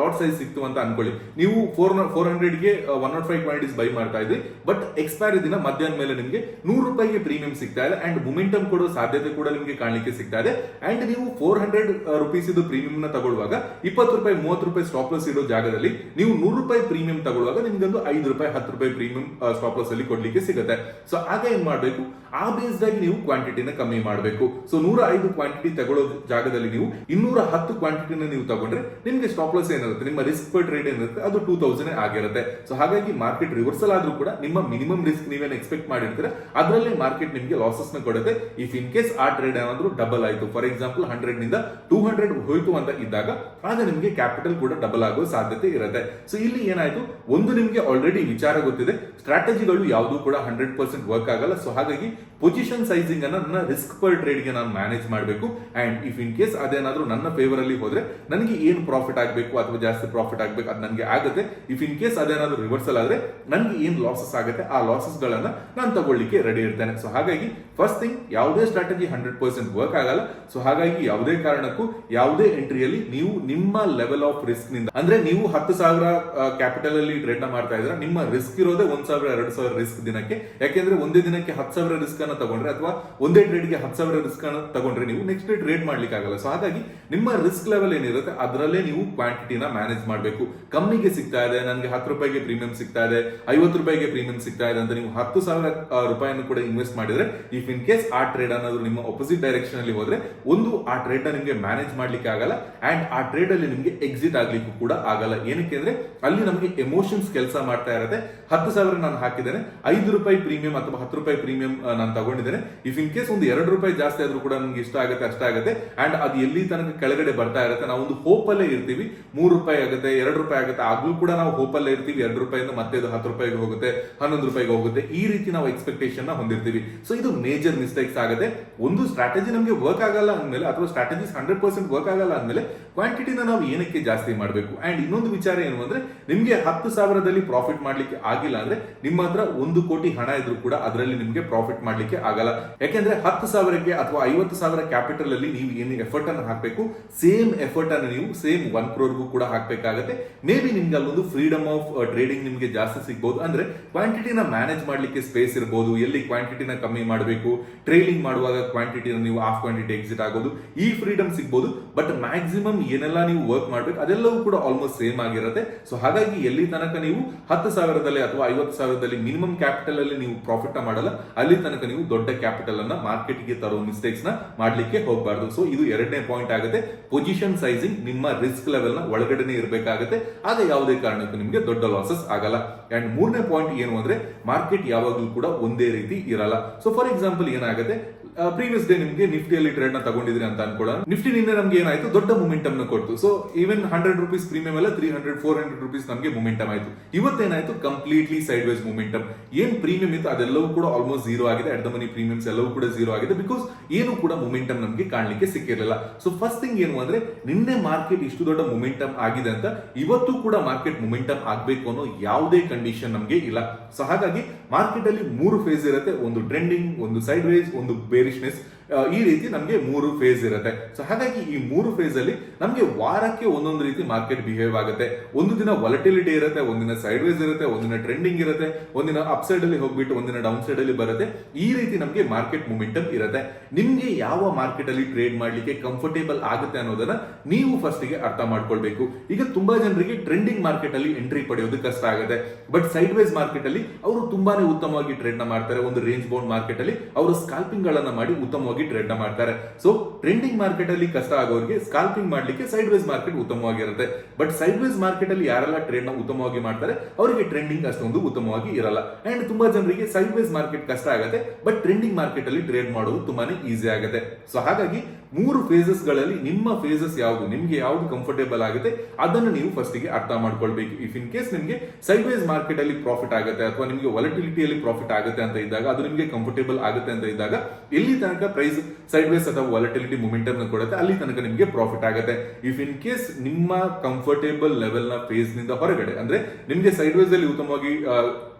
ಲಾಟ್ ಸೈಜ್ ಸಿಕ್ತು ಅಂತ ಅನ್ಕೊಳ್ಳಿ. ನೀವು four four ಹಂಡ್ರೆಡ್ಗೆ one not five quantities buy ಮಾಡ್ತಾ ಇದ್ರಿ ಬಟ್ ಎಕ್ಸ್ಪೈರಿ ದಿನ ಮಧ್ಯಾಹ್ನ ಮೇಲೆ ನಿಮಗೆ ನೂರು ರೂಪಾಯಿಗೆ ಪ್ರೀಮಿಯಂ ಸಿಗ್ತಾ ಇದೆ ಅಂಡ್ ಮೊಮೆಂಟಮ್ ಕೊಡೋ ಸಾಧ್ಯತೆ ಕೂಡ ನಿಮಗೆ ಕಾಣಲಿಕ್ಕೆ ಸಿಗ್ತಾ ಇದೆ. ಅಂಡ್ ನೀವು ಫೋರ್ ಹಂಡ್ರೆಡ್ ರುಪೀಸ್ ಇದು ಪ್ರೀಮಿಯಂನ ತಗೊಳ್ಳುವಾಗ, ಇಪ್ಪತ್ತು ರೂಪಾಯಿ, ಮೂವತ್ತು ರೂಪಾಯಿ ಸ್ಟಾಪ್ ಲಾಸ್ ಇರೋ ಜಾಗದಲ್ಲಿ ನೀವು ನೂರು ರೂಪಾಯಿ ಪ್ರೀಮಿಯಂ ತಗೊಳ್ಳುವಾಗ ನಿಮ್ಗೆ ಒಂದು ಐದು ರೂಪಾಯಿ, ಹತ್ತು ರೂಪಾಯಿ ಪ್ರೀಮಿಯಂ ಸ್ಟಾಪ್ ಲಾಸ್ ಅಲ್ಲಿ ಕೊಡ್ಲಿಕ್ಕೆ ಸಿಗುತ್ತೆ. ಸೊ ಆಗ ಏನ್ ಮಾಡಬೇಕು? ಆ ಬೇಸ್ಡ್ ಆಗಿ ನೀವು ಕ್ವಾಂಟಿಟಿನ ಕಮ್ಮಿ ಮಾಡಬೇಕು. ಸೊ ನೂರ ಐದು ಕ್ವಾಂಟಿಟಿ ತಗೊಳ್ಳೋ ಜಾಗದಲ್ಲಿ ನೀವು ಇನ್ನೂರ ಹತ್ತು ಕ್ವಾಂಟಿಟಿನ ನೀವು ತಗೊಂಡ್ರೆ ನಿಮ್ಗೆ ಸ್ಟಾಪ್ ಲಾಸ್ ಏನಿರುತ್ತೆ ನಿಮ್ಮ ರಿಸ್ಕ್ ಪರ್ ಟ್ರೇಡ್ ಏನಿರುತ್ತೆ? ಅದು ಟೂ ತೌಸಂಡ್ ಆಗಿರುತ್ತೆ. ಸೊ ಹಾಗಾಗಿ ಮಾರ್ಕೆಟ್ ರಿವರ್ಸಲ್ ಆದ್ರೂ ಕೂಡ ನಿಮ್ಮ ಮಿನಿಮಮ್ ರಿಸ್ಕ್ ನೀವೇನು ಎಕ್ಸ್ಪೆಕ್ಟ್ ಮಾಡಿರ್ತೀರ, ಅದರಲ್ಲಿ ಮಾರ್ಕೆಟ್ ನಿಮಗೆ ಲಾಸಸ್ನ ಕೊಡುತ್ತೆ. ಇಫ್ ಇನ್ ಕೇಸ್ ಆ ಟ್ರೇಡ್ ಏನಾದ್ರೂ ಡಬಲ್ ಆಯ್ತು ಫಾರ್ ಎಕ್ಸಾಂಪಲ್ ಹಂಡ್ರೆಡ್ನಿಂದ ಟೂ ಹಂಡ್ರೆಡ್ ಹೋಯ್ತು ಅಂತ ಇದ್ದಾಗ, ಆಗ ನಿಮಗೆ ಕ್ಯಾಪಿಟಲ್ ಕೂಡ ಡಬಲ್ ಆಗೋ ಸಾಧ್ಯತೆ ಇರುತ್ತೆ. ಸೊ ಇಲ್ಲಿ ಏನಾಯ್ತು? ಒಂದು ನಿಮಗೆ ಆಲ್ರೆಡಿ ವಿಚಾರ ಗೊತ್ತಿದೆ. ಸ್ಟ್ರಾಟಜಿಗಳು ಯಾವುದು ಕೂಡ ಹಂಡ್ರೆಡ್ ಪರ್ಸೆಂಟ್ ವರ್ಕ್ ಆಗಲ್ಲ. ಸೊ ಹಾಗಾಗಿ ಪೊಸಿಷನ್ ಸೈಜಿಂಗ್ ಅನ್ನ ನನ್ನ ರಿಸ್ಕ್ ಪರ್ ಟ್ರೇಡ್ಗೆ ನಾನು ಮ್ಯಾನೇಜ್ ಮಾಡಬೇಕು. ಅಂಡ್ ಇಫ್ ಇನ್ ಕೇಸ್ ಅದೇನಾದ್ರೂ ನನ್ನ ಫೇವರ್ ಅಲ್ಲಿ ಹೋದ್ರೆ, ನನಗೆ ಏನ್ ಪ್ರಾಫಿಟ್ ಆಗಬೇಕು? ಅಥವಾ ಜಾಸ್ತಿ ಪ್ರಾಫಿಟ್ ಆಗ್ಬೇಕು, ಅದು ನನಗೆ ಆಗುತ್ತೆ. ಇಫ್ ಇನ್ ಕೇಸ್ ಅದೇನಾದ್ರೂ ರಿವರ್ಸಲ್ ಆದ್ರೆ ನನಗೆ ಏನ್ ಲಾಸಸ್ ಆಗುತ್ತೆ, ಆ ಲಾಸಸ್ ಗಳನ್ನ ನಾನು ತಗೊಳ್ಳಿಕ್ಕೆ ರೆಡಿ ಇರ್ತೇನೆ. ಸೊ ಹಾಗಾಗಿ ಫಸ್ಟ್ ಥಿಂಗ್ ಯಾವುದೇ ಸ್ಟ್ರಾಟಜಿ ಹಂಡ್ರೆಡ್ ಪರ್ಸೆಂಟ್ ವರ್ಕ್ ಆಗಲ್ಲ. ಸೊ ಹಾಗಾಗಿ ಯಾವುದೇ ಕಾರಣಕ್ಕೂ ಯಾವುದೇ ಎಂಟ್ರಿಯಲ್ಲಿ ನೀವು ನಿಮ್ಮ ಲೆವೆಲ್ ಆಫ್ ರಿಸ್ಕ್ನಿಂದ, ಅಂದ್ರೆ ನೀವು ಹತ್ತು ಸಾವಿರ ಕ್ಯಾಪಿಟಲ್ ಅಲ್ಲಿ ಟ್ರೇಡ್ ಮಾಡ್ತಾ ಇದ್ರೆ ನಿಮ್ಮ ರಿಸ್ಕ್ ಇರೋದೇ ಒಂದ್ ಸಾವಿರ, ಎರಡು ಸಾವಿರ ರಿಸ್ಕ್ ದಿನಕ್ಕೆ. ಯಾಕೆಂದ್ರೆ ಒಂದೇ ದಿನಕ್ಕೆ ಹತ್ತು ಸಾವಿರ ರಿಸ್ಕ್ ಅನ್ನ ತಗೊಂಡ್ರೆ ಅಥವಾ ಒಂದೇ ಟ್ರೇಡ್ಗೆ ಹತ್ತು ಸಾವಿರ ರಿಸ್ಕ್ ಅನ್ನ ತಗೊಂಡ್ರೆ ನೀವು ನೆಕ್ಸ್ಟ್ ಡೇ ಟ್ರೇಡ್ ಮಾಡ್ಲಿಕ್ಕೆ ಆಗಲ್ಲ ಸೊ ಹಾಗಾಗಿ ನಿಮ್ಮ ರಿಸ್ಕ್ ಲೆವೆಲ್ ಏನಿರುತ್ತೆ, ಅದರಲ್ಲೇ ನೀವು ಕ್ವಾಂಟಿಟಿನ ಮ್ಯಾನೇಜ್ ಮಾಡಬೇಕು. ಕಮ್ಮಿಗೆ ಸಿಗ್ತಾ ಇದೆ, ನನಗೆ ಹತ್ತು ರೂಪಾಯಿಗೆ ಪ್ರೀಮಿಯಂ ಸಿಗ್ತಾ ಇದೆ, ಐವತ್ತು ರೂಪಾಯಿಗೆ ಪ್ರೀಮಿಯಂ ಸಿಗ್ತಾ ಇದೆ ಅಂತ ನೀವು ಹತ್ತು ಸಾವಿರ ರೂಪಾಯಿಯನ್ನು ಕೂಡ ಇನ್ವೆಸ್ಟ್ ಮಾಡಿದ್ರೆ ಇಫ್ ಇನ್ ಕೇಸ್ ಆ ಟ್ರೇಡ್ ಅನ್ನೋದು ನಿಮ್ಮ ಅಪೋಸಿಟ್ ಡೈರೆಕ್ಷನ್ ಅಲ್ಲಿ ಹೋದ್ರೆ, ಒಂದು, ಆ ಟ್ರೇಡ್ ನಿಮಗೆ ಮ್ಯಾನೇಜ್ ಮಾಡ್ಲಿಕ್ಕೆ ಆಗಲ್ಲ ಅಂಡ್ ಆ ಟ್ರೇಡ್ ಅಲ್ಲಿ ನಿಮಗೆ ಎಕ್ಸಿಟ್ ಆಗ್ಲಿಕ್ಕೂ ಕೂಡ ಆಗಲ್ಲ. ಏನಕ್ಕೆ ಅಂದ್ರೆ, ಅಲ್ಲಿ ನಮಗೆ ಎಮೋಷನ್ಸ್ ಕೆಲಸ ಮಾಡ್ತಾ ಇರುತ್ತೆ. ಹತ್ತು ಸಾವಿರ ನಾನು ಹಾಕಿದ್ದೇನೆ, ಐದು ರೂಪಾಯಿ ಪ್ರೀಮಿಯಂ ಅಥವಾ ಹತ್ತು ರೂಪಾಯಿ ಪ್ರೀಮಿಯಂ ನಾನು ತಗೊಂಡಿದ್ದೇನೆ. ಇಫ್ ಇನ್ ಕೇಸ್ ಒಂದು ಎರಡು ರೂಪಾಯಿ ಜಾಸ್ತಿ ಆದ್ರೂ ಕೂಡ ನಮ್ಗೆ ಇಷ್ಟ ಆಗುತ್ತೆ, ಅಷ್ಟ ಆಗುತ್ತೆ ಅಂಡ್ ಅದು ಎಲ್ಲಿ ತನಕ ಕೆಳಗಡೆ ಬರ್ತಾ ಇರುತ್ತೆ ನಾವು ಒಂದು ಹೋಪ್ ಅಲ್ಲೇ ಇರ್ತೀವಿ. ಮೂರು ರೂಪಾಯಿ ಆಗುತ್ತೆ ಎರಡು ರೂಪಾಯಿ ಆಗುತ್ತೆ, ಆಗ್ಲೂ ಕೂಡ ನಾವು ಹೋಪ್ ಅಲ್ಲೇ ಇರ್ತೀವಿ ಎರಡು ರೂಪಾಯಿಂದ ಮತ್ತೆ ಇದು ಹತ್ತು ರೂಪಾಯಿಗೆ ಹೋಗುತ್ತೆ ಹನ್ನೊಂದು ರೂಪಾಯಿಗೆ ಹೋಗುತ್ತೆ, ಈ ರೀತಿ ನಾವು ಎಕ್ಸ್ಪೆಕ್ಟೇಷನ್ನ ಹೊಂದಿರ್ತೀವಿ. ಸೊ ಇದು ಮೇಜರ್ ಮಿಸ್ಟೇಕ್ಸ್ ಆಗುತ್ತೆ. ಒಂದು ಸ್ಟ್ರಾಟಜಿ ನಮಗೆ ವರ್ಕ್ ಆಗಲ್ಲ ಅಂದಮೇಲೆ, ಅಥವಾ ಸ್ಟ್ರಾಟಜಿಸ್ ಹಂಡ್ರೆಡ್ ಪರ್ಸೆಂಟ್ ವರ್ಕ್ ಆಗಲ್ಲ ಅಂದಮೇಲೆ ಕ್ವಾಂಟಿಟಿನ ನಾವು ಏನಕ್ಕೆ ಜಾಸ್ತಿ ಮಾಡಬೇಕು? ಅಂಡ್ ಇನ್ನೊಂದು ವಿಚಾರ ಏನು ಅಂದ್ರೆ, ನಿಮಗೆ ಹತ್ತು ಸಾವಿರದಲ್ಲಿ ಪ್ರಾಫಿಟ್ ಮಾಡ್ಲಿಕ್ಕೆ ಆಗಿಲ್ಲ ಅಂದ್ರೆ, ನಿಮ್ಮ ಹತ್ರ ಒಂದು ಕೋಟಿ ಹಣ ಇದ್ರೂ ಕೂಡ ಅದರಲ್ಲಿ ನಿಮಗೆ ಪ್ರಾಫಿಟ್ ಮಾಡ್ಲಿಕ್ಕೆ ಆಗಲ್ಲ. ಯಾಕೆಂದ್ರೆ ಹತ್ತು ಸಾವಿರಕ್ಕೆ ಅಥವಾ ಐವತ್ತು ಸಾವಿರ ಕ್ಯಾಪಿಟಲ್ ಅಲ್ಲಿ ನೀವು ಏನು ಎಫರ್ಟ್ ಅನ್ನು ಹಾಕಬೇಕು ಸೇಮ್ ಎಫರ್ಟ್ ಅನ್ನು ನೀವು ಸೇಮ್ ಒನ್ ಕ್ರೋರ್ಗೂ ಕೂಡ ಹಾಕಬೇಕಾಗತ್ತೆ. ಮೇ ಬಿ ನಿಮ್ಗೆ ಅಲ್ಲೊಂದು ಫ್ರೀಡಮ್ ಆಫ್ ಟ್ರೇಡಿಂಗ್ ನಿಮಗೆ ಜಾಸ್ತಿ ಸಿಗ್ಬೋದು. ಅಂದ್ರೆ ಕ್ವಾಂಟಿಟಿನ ಮ್ಯಾನೇಜ್ ಮಾಡ್ಲಿಕ್ಕೆ ಸ್ಪೇಸ್ ಇರಬಹುದು ಎಲ್ಲಿ ಕ್ವಾಂಟಿಟಿನ ಕಮ್ಮಿ ಮಾಡಬೇಕು? ಟ್ರೇಡಿಂಗ್ ಮಾಡುವಾಗ ಕ್ವಾಂಟಿಟಿನ ನೀವು ಆಫ್ ಕ್ವಾಂಟಿಟಿ ಎಕ್ಸಿಟ್ ಆಗೋದು. ಈ ಫ್ರೀಡಮ್ ಸಿಗ್ಬೋದು. ಬಟ್ ಮ್ಯಾಕ್ಸಿಮಮ್ ಏನೆಲ್ಲ ನೀವು ವರ್ಕ್ ಮಾಡ್ಬೇಕು, ಅದೆಲ್ಲವೂ ಕೂಡ ಆಲ್ಮೋಸ್ಟ್ ಸೇಮ್ ಆಗಿರುತ್ತೆ. ಸೊ ಹಾಗಾಗಿ ಎಲ್ಲಿ ತನಕ ನೀವು ಹತ್ತು ಸಾವಿರದಲ್ಲಿ ಅಥವಾ ಐವತ್ತು ಸಾವಿರದಲ್ಲಿ ಮಿನಿಮಮ್ ಕ್ಯಾಪಿಟಲ್ ಅಲ್ಲಿ ನೀವು ಪ್ರಾಫಿಟ್ ಮಾಡಲ್ಲ, ಅಲ್ಲಿ ತನಕ ನೀವು ದೊಡ್ಡ ಕ್ಯಾಪಿಟಲ್ ಅನ್ನ ಮಾರ್ಕೆಟ್ಗೆ ತರೋ ಮಿಸ್ಟೇಕ್ಸ್ನ ಮಾಡ್ಲಿಕ್ಕೆ ಹೋಗಬಾರ್ದು. ಸೊ ಇದು ಎರಡನೇ ಪಾಯಿಂಟ್ ಆಗುತ್ತೆ. ಪೊಸಿಷನ್ ಸೈಜಿಂಗ್ ನಿಮ್ಮ ರಿಸ್ಕ್ ಲೆವೆಲ್ನ ಒಳಗಡೆನೆ ಇರಬೇಕಾಗುತ್ತೆ. ಆಗ ಯಾವುದೇ ಕಾರಣಕ್ಕೂ ನಿಮಗೆ ದೊಡ್ಡ ಲಾಸಸ್ ಆಗಲ್ಲ. ಅಂಡ್ ಮೂರನೇ ಪಾಯಿಂಟ್ ಏನು ಅಂದ್ರೆ ಮಾರ್ಕೆಟ್ ಯಾವಾಗಲೂ ಕೂಡ ಒಂದೇ ರೀತಿ ಇರಲ್ಲ. ಸೊ ಫಾರ್ ಎಕ್ಸಾಂಪಲ್ ಏನಾಗುತ್ತೆ? ಪ್ರೀವಿಯಸ್ ಡೇ ನಿಮಗೆ ನಿಫ್ಟಿಯಲ್ಲಿ ಟ್ರೇಡ್ನ ತಗೊಂಡಿದ್ರಿ ಅಂತ ಅನ್ಕೊಳ್ಳೋಣ. ನಿಫ್ಟಿ ನಿನ್ನೆ ನಮ್ಗೆ ಏನಾಯ್ತು? ದೊಡ್ಡ ಮೊಮೆಂಟಮ್ನ ಕೊಡ್ತು. So even hundred rupees premium ಎಲ್ಲ three hundred four hundred rupees ನಮಗೆ ಮೊಮೆಂಟಮ್ ಆಯ್ತು. ಇವತ್ತೇನಾಯ್ತು? ಕಂಪ್ಲೀಟ್ಲಿ ಸೈಡ್ ವೈಸ್ ಮೊಮೆಂಟಮ್ ಏನ್ ಪ್ರೀಮಿಯಂ ಇತ್ತು? ಅದೆಲ್ಲವೂ ಕೂಡ ಆಲ್ಮೋಸ್ಟ್ ಜೀರೋ ಆಗಿದೆ. ಅಟ್ ದ ಮನಿ ಪ್ರೀಮಿಯಂಸ್ ಎಲ್ಲವೂ ಕೂಡ ಜೀರೋ ಆಗಿದೆ. ಬಿಕಾಸ್ ಏನು ಕೂಡ ಮೊಮೆಂಟಮ್ ನಮಗೆ ಕಾಣಲಿಕ್ಕೆ ಸಿಕ್ಕಿರಲಿಲ್ಲ. ಸೊ ಫಸ್ಟ್ ಥಿಂಗ್ ಏನು ಅಂದ್ರೆ, ನಿನ್ನೆ ಮಾರ್ಕೆಟ್ ಇಷ್ಟು ದೊಡ್ಡ ಮೊಮೆಂಟಮ್ ಆಗಿದೆ ಅಂತ ಇವತ್ತು ಕೂಡ ಮಾರ್ಕೆಟ್ ಮೊಮೆಂಟಮ್ ಆಗಬೇಕು ಅನ್ನೋ ಯಾವುದೇ ಕಂಡೀಷನ್ ನಮಗೆ ಇಲ್ಲ. ಸೊ ಹಾಗಾಗಿ ಮಾರ್ಕೆಟ್ ಅಲ್ಲಿ ಮೂರು ಫೇಸ್ ಇರುತ್ತೆ. ಒಂದು ಟ್ರೆಂಡಿಂಗ್ ಒಂದು ಸೈಡ್ ವೇಸ್ ಒಂದು ಬೇರಿಶ್ನೆಸ್ ಈ ರೀತಿ ನಮಗೆ ಮೂರು ಫೇಸ್ ಇರುತ್ತೆ. ಸೊ ಹಾಗಾಗಿ ಈ ಮೂರು ಫೇಸ್ ಅಲ್ಲಿ ನಮಗೆ ವಾರಕ್ಕೆ ಒಂದೊಂದು ರೀತಿ ಮಾರ್ಕೆಟ್ ಬಿಹೇವ್ ಆಗುತ್ತೆ. ಒಂದು ದಿನ ವಾಲಟಿಲಿಟಿ ಇರುತ್ತೆ ಒಂದಿನ ಸೈಡ್ ವೇಸ್ ಇರುತ್ತೆ ಒಂದಿನ ಟ್ರೆಂಡಿಂಗ್ ಇರುತ್ತೆ ಒಂದಿನ ಅಪ್ ಸೈಡ್ ಅಲ್ಲಿ ಹೋಗ್ಬಿಟ್ಟು ಒಂದಿನ ಡೌನ್ ಸೈಡ್ ಅಲ್ಲಿ ಬರುತ್ತೆ. ಈ ರೀತಿ ನಮಗೆ ಮಾರ್ಕೆಟ್ ಮೊಮೆಂಟಮ್ ಇರುತ್ತೆ. ನಿಮ್ಗೆ ಯಾವ ಮಾರ್ಕೆಟ್ ಅಲ್ಲಿ ಟ್ರೇಡ್ ಮಾಡ್ಲಿಕ್ಕೆ ಕಂಫರ್ಟೇಬಲ್ ಆಗುತ್ತೆ ಅನ್ನೋದನ್ನ ನೀವು ಫಸ್ಟ್ಗೆ ಅರ್ಥ ಮಾಡ್ಕೊಳ್ಬೇಕು. ಈಗ ತುಂಬಾ ಜನರಿಗೆ ಟ್ರೆಂಡಿಂಗ್ ಮಾರ್ಕೆಟ್ ಅಲ್ಲಿ ಎಂಟ್ರಿ ಪಡೆಯೋದು ಕಷ್ಟ ಆಗುತ್ತೆ. ಬಟ್ ಸೈಡ್ ವೇಸ್ ಮಾರ್ಕೆಟ್ ಅಲ್ಲಿ ಅವರು ತುಂಬಾನೇ ಉತ್ತಮವಾಗಿ ಟ್ರೇಡ್ನ ಮಾಡ್ತಾರೆ. ಒಂದು ರೇಂಜ್ ಬೌಂಡ್ ಮಾರ್ಕೆಟ್ ಅಲ್ಲಿ ಅವರು ಸ್ಕಾಲ್ಪಿಂಗ್ ಗಳನ್ನ ಮಾಡಿ ಉತ್ತಮವಾಗಿ ಟ್ರೇಡ್ನ ಮಾಡ್ತಾರೆ. ಸೊ ಟ್ರೆಂಡಿಂಗ್ ಮಾರ್ಕೆಟ್ ಅಲ್ಲಿ ಕಷ್ಟ ಆಗೋರಿಗೆ ಸ್ಕಾಲ್ಪಿಂಗ್ ಮಾಡ್ಲಿಕ್ಕೆ ಸೈಡ್ ವೈಸ್ ಮಾರ್ಕೆಟ್ ಉತ್ತಮವಾಗಿರುತ್ತೆ. ಬಟ್ ಸೈಡ್ ವೈಸ್ ಮಾರ್ಕೆಟ್ ಅಲ್ಲಿ ಯಾರೆಲ್ಲ ಟ್ರೇಡ್ನ ಉತ್ತಮವಾಗಿ ಮಾಡ್ತಾರೆ, ಅವರಿಗೆ ಟ್ರೆಂಡಿಂಗ್ ಅಷ್ಟೊಂದು ಉತ್ತಮವಾಗಿ ಇರಲ್ಲ. ಅಂಡ್ ತುಂಬಾ ಜನರಿಗೆ ಸೈಡ್ ವೈಸ್ ಮಾರ್ಕೆಟ್ ಕಷ್ಟ ಆಗುತ್ತೆ ಬಟ್ ಟ್ರೆಂಡಿಂಗ್ ಮಾರ್ಕೆಟ್ ಅಲ್ಲಿ ಟ್ರೇಡ್ ಮಾಡೋದು ತುಂಬಾನೇ ಈಸಿ ಆಗುತ್ತೆ. ಸೊ ಹಾಗಾಗಿ ಮೂರು ಫೇಸಸ್ಗಳಲ್ಲಿ ನಿಮ್ಮ ಫೇಸಸ್ ಯಾವುದು, ನಿಮ್ಗೆ ಯಾವ್ದು ಕಂಫರ್ಟೇಬಲ್ ಆಗುತ್ತೆ, ಅದನ್ನು ನೀವು ಫಸ್ಟ್ಗೆ ಅರ್ಥ ಮಾಡ್ಕೊಳ್ಬೇಕು. ಇಫ್ ಇನ್ ಕೇಸ್ ನಿಮ್ಗೆ ಸೈಡ್ ವೈಸ್ ಮಾರ್ಕೆಟ್ ಅಲ್ಲಿ ಪ್ರಾಫಿಟ್ ಆಗುತ್ತೆ, ಅಥವಾ ನಿಮ್ಗೆ ವಾಲಟಿಲಿಟಿಯಲ್ಲಿ ಪ್ರಾಫಿಟ್ ಆಗುತ್ತೆ ಅಂತ ಇದ್ದಾಗ, ಅದು ನಿಮಗೆ ಕಂಫರ್ಟೇಬಲ್ ಆಗುತ್ತೆ ಅಂತ ಇದ್ದಾಗ, ಎಲ್ಲಿ ತನಕ ಪ್ರೈಸ್ ಸೈಡ್ ವೈಸ್ ಅಥವಾ ವಾಲಟಿಲಿಟಿ ಮೊಮೆಂಟಮ್ ಕೊಡುತ್ತೆ. ಅಲ್ಲಿ ತನಕ ನಿಮಗೆ ಪ್ರಾಫಿಟ್ ಆಗುತ್ತೆ. ಇಫ್ ಇನ್ ಕೇಸ್ ನಿಮ್ಮ ಕಂಫರ್ಟೇಬಲ್ ಲೆವೆಲ್ನ ಫೇಸ್ನಿಂದ ಹೊರಗಡೆ, ಅಂದ್ರೆ ನಿಮಗೆ ಸೈಡ್ ವೈಸ್ ಅಲ್ಲಿ ಉತ್ತಮವಾಗಿ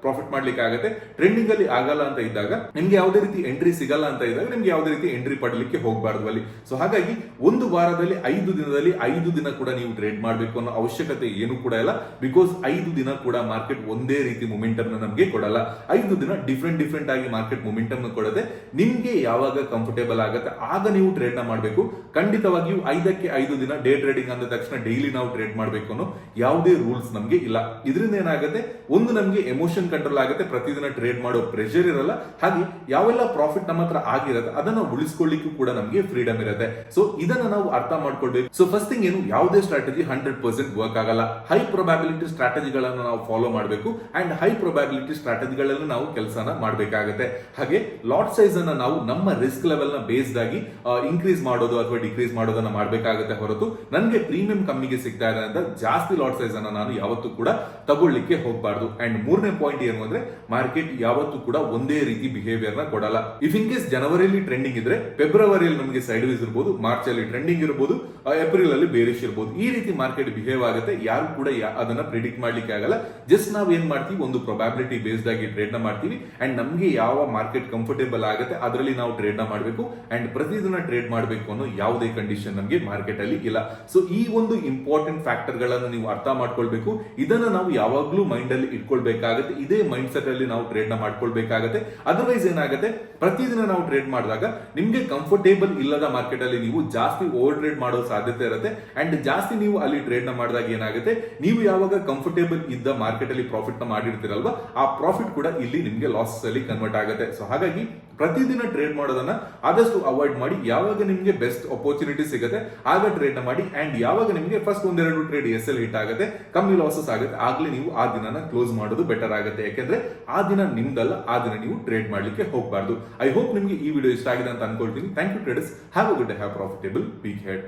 ಪ್ರಾಫಿಟ್ ಮಾಡ್ಲಿಕ್ಕೆ ಆಗುತ್ತೆ. ಟ್ರೆಂಡಿಂಗ್ ಅಲ್ಲಿ ಆಗಲ್ಲ ಅಂತ ಇದ್ದಾಗ, ನಿಮ್ಗೆ ಯಾವುದೇ ರೀತಿ ಎಂಟ್ರಿ ಸಿಗಲ್ಲ ಅಂತ ಇದ್ದಾಗ ನಿಮ್ಗೆ ಯಾವುದೇ ರೀತಿ ಎಂಟ್ರಿ ಪಡಲಿಕ್ಕೆ ಹೋಗಬಾರ್ದು ಅಲ್ಲಿ. ಸೊ ಹಾಗಾಗಿ ಒಂದು ವಾರದಲ್ಲಿ, ಐದು ದಿನದಲ್ಲಿ, ಐದು ದಿನ ಕೂಡ ನೀವು ಟ್ರೇಡ್ ಮಾಡಬೇಕು ಅನ್ನೋ ಅವಶ್ಯಕತೆ ಏನು ಕೂಡ ಇಲ್ಲ. ಬಿಕಾಸ್ ಐದು ದಿನ ಕೂಡ ಮಾರ್ಕೆಟ್ ಒಂದೇ ರೀತಿ ಮೊಮೆಂಟಮ್ ನಮಗೆ ಕೊಡಲ್ಲ. ಐದು ದಿನ ಡಿಫ್ರೆಂಟ್ ಡಿಫ್ರೆಂಟ್ ಆಗಿ ಮಾರ್ಕೆಟ್ ಮೊಮೆಂಟಮ್ ಕೊಡದೆ, ನಿಮ್ಗೆ ಯಾವಾಗ ಕಂಫರ್ಟೇಬಲ್ ಆಗುತ್ತೆ. ಆಗ ನೀವು ಟ್ರೇಡ್ನ ಮಾಡಬೇಕು. ಖಂಡಿತವಾಗಿಯೂ ಐದಕ್ಕೆ ಐದು ದಿನ ಡೇ ಟ್ರೇಡಿಂಗ್ ಅಂದ ತಕ್ಷಣ ಡೈಲಿ ನಾವು ಟ್ರೇಡ್ ಮಾಡಬೇಕು ಅನ್ನೋ ಯಾವುದೇ ರೂಲ್ಸ್ ನಮಗೆ ಇಲ್ಲ. ಇದರಿಂದ ಏನಾಗುತ್ತೆ? ಒಂದು ನಮಗೆ ಎಮೋಷನ್ ಕಂಟ್ರೋಲ್ ಆಗುತ್ತೆ. ಪ್ರತಿದಿನ ಟ್ರೇಡ್ ಮಾಡೋ ಪ್ರೆಷರ್ ಇರಲ್ಲ. ಹಾಗೆ ಯಾವೆಲ್ಲ ಪ್ರಾಫಿಟ್ ನಮ್ಮ ಹತ್ರ ಆಗಿರುತ್ತೆ, ಅದನ್ನ ಉಳಿಸ್ಕೊಳ್ಳಿಕ್ಕೂ ಕೂಡ ನಮಗೆ ಫ್ರೀಡಮ್ ಇರುತ್ತೆ. ಸೊ ಇದನ್ನ ನಾವು ಅರ್ಥ ಮಾಡ್ಕೊಳ್ಬೇಕು. ಸೊ ಫಸ್ಟ್ ಥಿಂಗ್ ಏನು? ಯಾವುದೇ ಸ್ಟ್ರಾಟಜಿ ಹಂಡ್ರೆಡ್ ಪರ್ಸೆಂಟ್ ವರ್ಕ್ ಆಗಲ್ಲ. ಹೈ ಪ್ರೊಬ್ಯಾಬಿಲಿಟಿ ಸ್ಟ್ರಾಟಜಿಗಳನ್ನು ನಾವು ಫಾಲೋ ಮಾಡಬೇಕು. ಅಂಡ್ ಹೈ ಪ್ರೊಬ್ಯಾಬಿಲಿಟಿ ಸ್ಟ್ರಾಟಜಿಗಳಲ್ಲಿ ನಾವು ಕೆಲಸನ ಮಾಡಬೇಕಾಗುತ್ತೆ. ಹಾಗೆ ಲಾಟ್ ಸೈಜ್ ಅನ್ನ ನಾವು ನಮ್ಮ ರಿಸ್ಕ್ ಲೆವೆಲ್ ನ ಬೇಸ್ಡ್ ಆಗಿ ಇನ್ಕ್ರೀಸ್ ಮಾಡೋದು ಅಥವಾ ಡಿಕ್ರೀಸ್ ಮಾಡೋದನ್ನ ಮಾಡಬೇಕಾಗುತ್ತೆ ಹೊರತು ನನಗೆ ಪ್ರೀಮಿಯಂ ಕಮ್ಮಿಗೆ ಸಿಗ್ತಾ ಇದೆ ಅಂತ ಜಾಸ್ತಿ ಲಾಟ್ ಸೈಜ್ ಅನ್ನ ನಾನು ಯಾವತ್ತೂ ಕೂಡ ತಗೊಳ್ಳಿಕ್ಕೆ ಹೋಗಬಾರ್ದು. ಅಂಡ್ ಮೂರನೇ ಪಾಯಿಂಟ್ ಏನು ಅಂದ್ರೆ ಮಾರ್ಕೆಟ್ ಯಾವತ್ತೂ ಕೂಡ ಒಂದೇ ರೀತಿ ಬಿಹೇವಿಯರ್ನ ಕೊಡಲ್ಲ. ಇಫ್ ಇನ್ ಕೇಸ್ ಜನವರಿಯಲ್ಲಿ ಟ್ರೆಂಡಿಂಗ್ ಇದ್ರೆ ಫೆಬ್ರವರಿಯಲ್ಲಿ ನಮಗೆ ಸೈಡ್ ವೈಸ್ ಇರಬಹುದು ಮಾರ್ಚ್ ಅಲ್ಲಿ ಟ್ರೆಂಡಿಂಗ್ ಇರಬಹುದು ಏಪ್ರಿಲ್ ಅಲ್ಲಿ ಬೇರಿಶ್ ಇರಬಹುದು ಈ ರೀತಿ ಮಾರ್ಕೆಟ್ ಬಿಹೇವ್ ಆಗುತ್ತೆ. ಯಾರು ಕೂಡ ಅದನ್ನ ಪ್ರಿಡಿಕ್ಟ್ ಮಾಡ್ಲಿಕ್ಕೆ ಆಗಲ್ಲ. ಜಸ್ಟ್ ನಾವು ಏನ್ ಮಾಡ್ತೀವಿ, ಒಂದು ಪ್ರೊಬ್ಯಾಬಿಲಿಟಿ ಬೇಸ್ಡ್ ಆಗಿ ಟ್ರೇಡ್ನ ಮಾಡ್ತೀವಿ. ಅಂಡ್ ನಮ್ಗೆ ಯಾವ ಮಾರ್ಕೆಟ್ ಕಂಫರ್ಟೇಬಲ್ ಆಗುತ್ತೆ, ಅದರಲ್ಲಿ ನಾವು ಟ್ರೇಡ್ನ ಮಾಡಬೇಕು. ಅಂಡ್ ಪ್ರತಿದಿನ ಟ್ರೇಡ್ ಮಾಡಬೇಕು ಅನ್ನೋ ಯಾವುದೇ ಕಂಡೀಷನ್ ನಮಗೆ ಮಾರ್ಕೆಟ್ ಅಲ್ಲಿ ಇಲ್ಲ. ಸೊ ಈ ಒಂದು ಇಂಪಾರ್ಟೆಂಟ್ ಫ್ಯಾಕ್ಟರ್ಗಳನ್ನು ನೀವು ಅರ್ಥ ಮಾಡ್ಕೊಳ್ಬೇಕು. ಇದನ್ನ ನಾವು ಯಾವಾಗ್ಲೂ ಮೈಂಡ್ ಅಲ್ಲಿ ಇಟ್ಕೊಳ್ಬೇಕಾಗುತ್ತೆ. ಇದೇ ಮೈಂಡ್ ಸೆಟ್ ಅಲ್ಲಿ ನಾವು ಟ್ರೇಡ್ನ ಮಾಡ್ಕೊಳ್ಬೇಕಾಗುತ್ತೆ. ಅದರ್ವೈಸ್ ಏನಾಗುತ್ತೆ? ಪ್ರತಿದಿನ ನಾವು ಟ್ರೇಡ್ ಮಾಡಿದಾಗ ನಿಮ್ಗೆ ಕಂಫರ್ಟೇಬಲ್ ಇಲ್ಲದ ಮಾರ್ಕೆಟ್ ಅಲ್ಲಿ ನೀವು ಜಾಸ್ತಿ ಓವರ್ ಟ್ರೇಡ್ ಮಾಡೋ ಸಾಧ್ಯತೆ ಇರುತ್ತೆ. ಅಂಡ್ ಜಾಸ್ತಿ ನೀವು ಅಲ್ಲಿ ಟ್ರೇಡ್ನ ಮಾಡಿದಾಗ ಏನಾಗುತ್ತೆ? ನೀವು ಯಾವಾಗ ಕಂಫರ್ಟೇಬಲ್ ಇದ್ದ ಮಾರ್ಕೆಟ್ ಅಲ್ಲಿ ಪ್ರಾಫಿಟ್ನ ಮಾಡಿರ್ತೀರಲ್ವಾ, ಆ ಪ್ರಾಫಿಟ್ ಕೂಡ ಇಲ್ಲಿ ನಿಮ್ಗೆ ಲಾಸ್ ಅಲ್ಲಿ ಕನ್ವರ್ಟ್ ಆಗುತ್ತೆ. ಸೊ ಹಾಗಾಗಿ ಪ್ರತಿದಿನ ಟ್ರೇಡ್ ಮಾಡೋದನ್ನ ಆದಷ್ಟು ಅವಾಯ್ಡ್ ಮಾಡಿ, ಯಾವಾಗ ನಿಮಗೆ ಬೆಸ್ಟ್ ಅಪರ್ಚುನಿಟಿ ಸಿಗುತ್ತೆ, ಆಗ ಟ್ರೇಡ್ ಮಾಡಿ ಅಂಡ್ ಯಾವಾಗ ನಿಮಗೆ ಫಸ್ಟ್ ಒಂದೆರಡು ಟ್ರೇಡ್ ಎಸ್ ಎಲ್ ಹಿಟ್ ಆಗುತ್ತೆ, ಕಮ್ಮಿ ಲಾಸಸ್ ಆಗುತ್ತೆ, ಆಗ್ಲೇ ನೀವು ಆ ದಿನನ ಕ್ಲೋಸ್ ಮಾಡೋದು ಬೆಟರ್ ಆಗುತ್ತೆ. ಯಾಕೆಂದ್ರೆ ಆ ದಿನ ನಿಮ್ದಲ್ಲ, ಆ ದಿನ ನೀವು ಟ್ರೇಡ್ ಮಾಡ್ಲಿಕ್ಕೆ ಹೋಗಬಾರ್ದು. ಐ ಹೋಪ್ ನಿಮಗೆ ಈ ವಿಡಿಯೋ ಇಷ್ಟ ಆಗಿದೆ ಅಂತ ಅನ್ಕೊಳ್ತೀನಿ. Thank you traders have a good have profitable week ahead